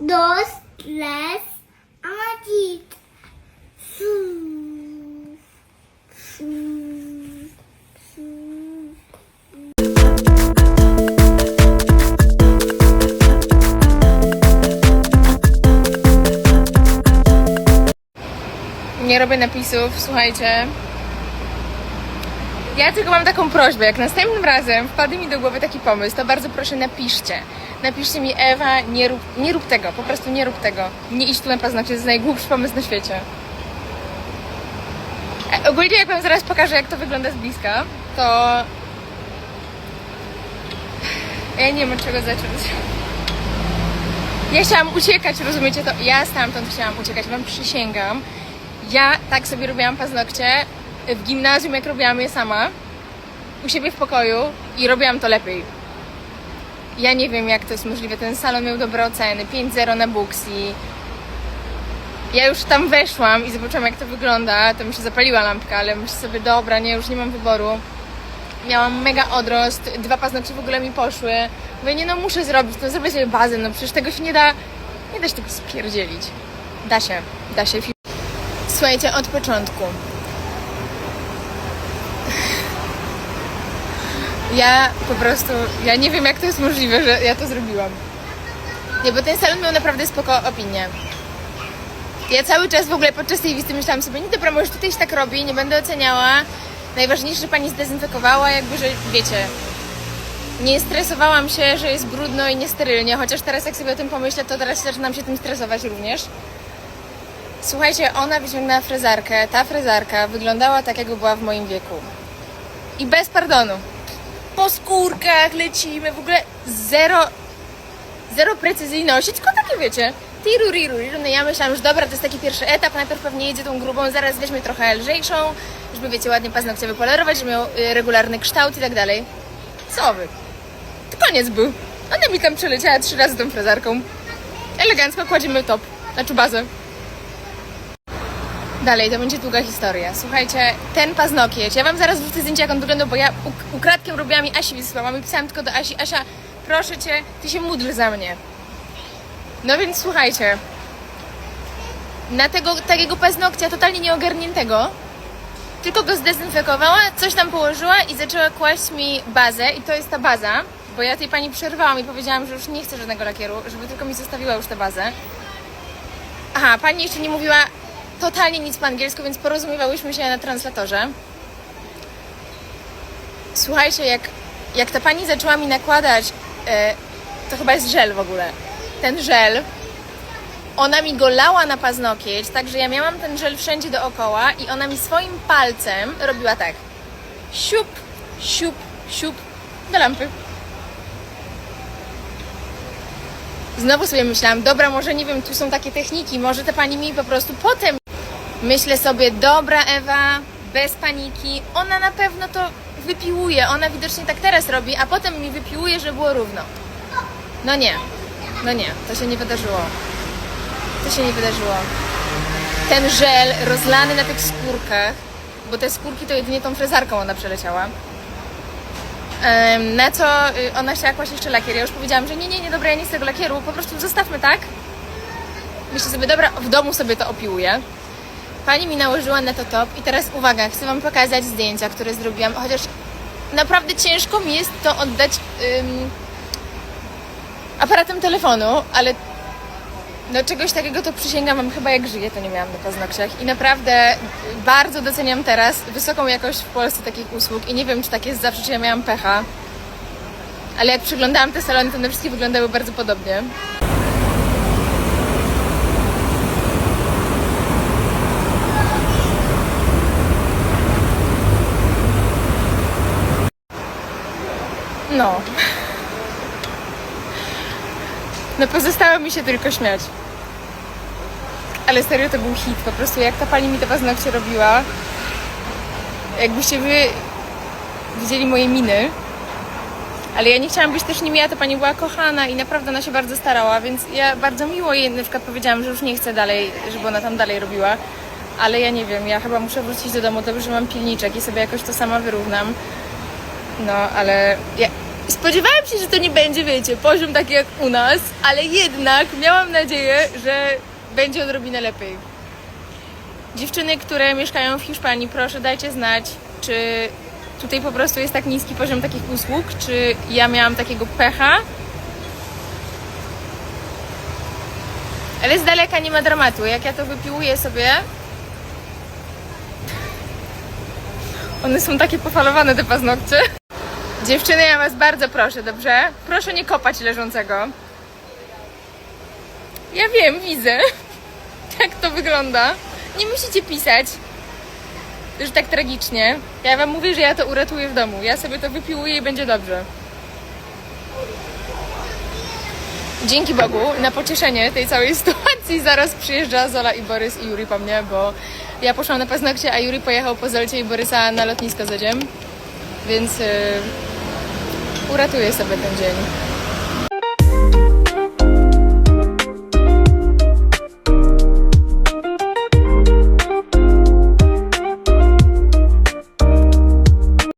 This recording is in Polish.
dos, tres, amadit. Nie robię napisów, słuchajcie. Ja tylko mam taką prośbę, jak następnym razem wpadnie mi do głowy taki pomysł, to bardzo proszę napiszcie. Napiszcie mi Ewa, nie rób, nie rób tego, po prostu nie rób tego. Nie idź tu na paznokcie, to jest najgłupszy pomysł na świecie. E, Ogólnie jak wam zaraz pokażę, jak to wygląda z bliska, to... Ja nie wiem od czego zacząć. Ja chciałam uciekać, rozumiecie to? Ja stamtąd chciałam uciekać, wam przysięgam. Ja tak sobie robiłam paznokcie w gimnazjum, jak robiłam je sama, u siebie w pokoju i robiłam to lepiej. Ja nie wiem, jak to jest możliwe. Ten salon miał dobre oceny, 5-0 na Booksy. Ja już tam weszłam i zobaczyłam, jak to wygląda. To mi się zapaliła lampka, ale myślę sobie, dobra, nie, już nie mam wyboru. Miałam mega odrost, dwa paznokcie w ogóle mi poszły. Mówię, nie no, muszę zrobić, no zrobię sobie bazę, no przecież tego się nie da, nie da się tego spierdzielić. Da się, da się. Słuchajcie, od początku. Ja po prostu, ja nie wiem jak to jest możliwe, że ja to zrobiłam. Nie, bo ten salon miał naprawdę spoko opinię. Ja cały czas w ogóle podczas tej wizyty myślałam sobie, nie dobra, może tutaj się tak robi, nie będę oceniała. Najważniejsze, że pani zdezynfekowała, jakby, że wiecie, nie stresowałam się, że jest brudno i niesterylnie, chociaż teraz jak sobie o tym pomyślę, to teraz zaczynam się tym stresować również. Słuchajcie, ona wyciągnęła frezarkę. Ta frezarka wyglądała tak, jakby była w moim wieku. I bez pardonu. Po skórkach lecimy, w ogóle zero, zero precyzyjności, tylko takie wiecie. Tiru, riru, riru. No ja myślałam, że dobra, to jest taki pierwszy etap, najpierw pewnie jedzie tą grubą, zaraz weźmie trochę lżejszą, żeby wiecie, ładnie paznokcie wypolerować, żeby miał y, regularny kształt i tak dalej. Co wy? To koniec był. Ona mi tam przeleciała trzy razy tą frezarką. Elegancko kładziemy top, znaczy bazę. Dalej, to będzie długa historia. Słuchajcie, ten paznokieć, ja wam zaraz wrzucę zdjęcie, jak on wyglądał, bo ja uk- ukradkiem robiłam i Asi wysłałam i pisałam tylko do Asi, Asia, proszę cię, ty się módl za mnie. No więc słuchajcie, na tego takiego paznokcia totalnie nieogarniętego, tylko go zdezynfekowała, coś tam położyła i zaczęła kłaść mi bazę i to jest ta baza, bo ja tej pani przerwałam i powiedziałam, że już nie chcę żadnego lakieru, żeby tylko mi zostawiła już tę bazę. Aha, pani jeszcze nie mówiła totalnie nic po angielsku, więc porozumiewałyśmy się na translatorze. Słuchajcie, jak, jak ta pani zaczęła mi nakładać, e, to chyba jest żel w ogóle. Ten żel, ona mi go lała na paznokieć, także ja miałam ten żel wszędzie dookoła i ona mi swoim palcem robiła tak. Siup, siup, siup do lampy. Znowu sobie myślałam, dobra, może nie wiem, tu są takie techniki, może ta pani mi po prostu potem. Myślę sobie, dobra Ewa, bez paniki, ona na pewno to wypiłuje, ona widocznie tak teraz robi, a potem mi wypiłuje, że było równo. No nie, no nie, to się nie wydarzyło. To się nie wydarzyło. Ten żel rozlany na tych skórkach, bo te skórki to jedynie tą frezarką ona przeleciała. Na co y, ona chciała kłaść jeszcze lakier. Ja już powiedziałam, że nie, nie, nie, dobra, ja nie chcę tego lakieru, po prostu zostawmy tak. Myślę sobie, dobra, w domu sobie to opiłuję. Pani mi nałożyła na to top i teraz uwaga, chcę Wam pokazać zdjęcia, które zrobiłam, chociaż naprawdę ciężko mi jest to oddać ym, aparatem telefonu, ale no czegoś takiego to przysięgam Wam chyba jak żyję, to nie miałam na paznokciach i naprawdę bardzo doceniam teraz wysoką jakość w Polsce takich usług i nie wiem, czy tak jest zawsze, czy ja miałam pecha, ale jak przeglądałam te salony, to one wszystkie wyglądały bardzo podobnie. No. No pozostało mi się tylko śmiać. Ale serio to był hit. Po prostu jak ta pani mi te paznokcie robiła, jakbyście wy widzieli moje miny. Ale ja nie chciałam być też nimi, a ta pani była kochana i naprawdę ona się bardzo starała, więc ja bardzo miło jej na przykład powiedziałam, że już nie chcę dalej, żeby ona tam dalej robiła. Ale ja nie wiem, ja chyba muszę wrócić do domu, dobrze, że mam pilniczek i sobie jakoś to sama wyrównam. No, ale ja spodziewałam się, że to nie będzie, wiecie, poziom taki jak u nas, ale jednak miałam nadzieję, że będzie odrobinę lepiej. Dziewczyny, które mieszkają w Hiszpanii, proszę dajcie znać, czy tutaj po prostu jest tak niski poziom takich usług, czy ja miałam takiego pecha. Ale z daleka nie ma dramatu. Jak ja to wypiłuję sobie, One są takie pofalowane, te paznokcie. Dziewczyny, ja was bardzo proszę, dobrze? Proszę nie kopać leżącego. Ja wiem, widzę, jak to wygląda. Nie musicie pisać, że tak tragicznie. Ja wam mówię, że ja to uratuję w domu. Ja sobie to wypiłuję i będzie dobrze. Dzięki Bogu, na pocieszenie tej całej sytuacji zaraz przyjeżdża Zola i Borys i Juri po mnie, bo ja poszłam na paznokcie, a Juri pojechał po Zolcie i Borysa na lotnisko z Edziem. Więc yy, uratuję sobie ten dzień.